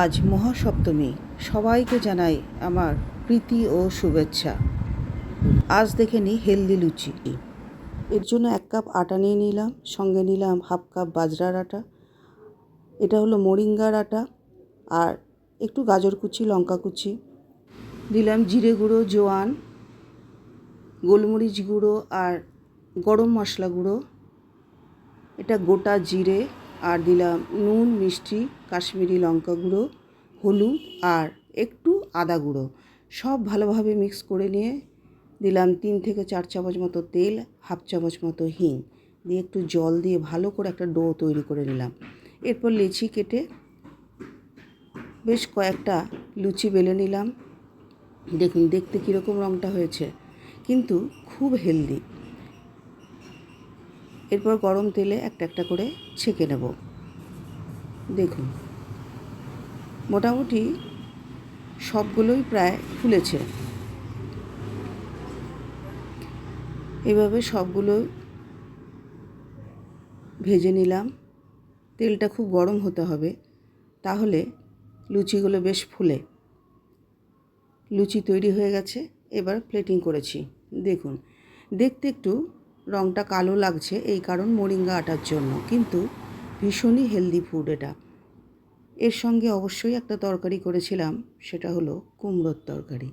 আজ মহাসপ্তমী। সবাইকে জানাই আমার প্রীতি ও শুভেচ্ছা। আজ দেখে নিই হেলদি লুচি। এর জন্য এক কাপ আটা নিয়ে নিলাম, সঙ্গে নিলাম হাফ কাপ বাজরার আটা। এটা হলো মোরিঙ্গার আটা আর একটু গাজর কুচি, লঙ্কা কুচি। দিলাম জিরে গুঁড়ো, জোয়ান, গোলমরিচ গুঁড়ো আর গরম মশলা গুঁড়ো। এটা গোটা জিরে আর দিলাম নুন, মিষ্টি, কাশ্মীরি লঙ্কা গুঁড়ো, হলুদ আর একটু আদা গুঁড়ো। সব ভালোভাবে মিক্স করে নিয়ে দিলাম তিন থেকে চার চামচ মতো তেল, হাফ চামচ মতো হিং। দিয়ে একটু জল দিয়ে ভালো করে একটা ডো তৈরি করে নিলাম। এরপর লেচি কেটে বেশ কয়েকটা লুচি বেলে নিলাম। দেখুন, দেখতে কীরকম রঙটা হয়েছে। কিন্তু খুব হেলদি। এরপর গরম তেলে একটা একটা করে ছেঁকে নেব। দেখুন, মোটামুটি সবগুলোই প্রায় ফুলেছে। এভাবে সবগুলো ভেজে নিলাম। তেলটা খুব গরম হতে হবে, তাহলে লুচিগুলো বেশ ফুলে। লুচি তৈরি হয়ে গেছে, এবার প্লেটিং করেছি। দেখুন, দেখতে একটু রঙটা কালো লাগছে, এই কারণ মোরিঙ্গা আটার জন্য। কিন্তু ভীষণই হেলদি ফুড এটা। এর সঙ্গে অবশ্যই একটা তরকারি করেছিলাম, সেটা হলো কুমড়োর তরকারি।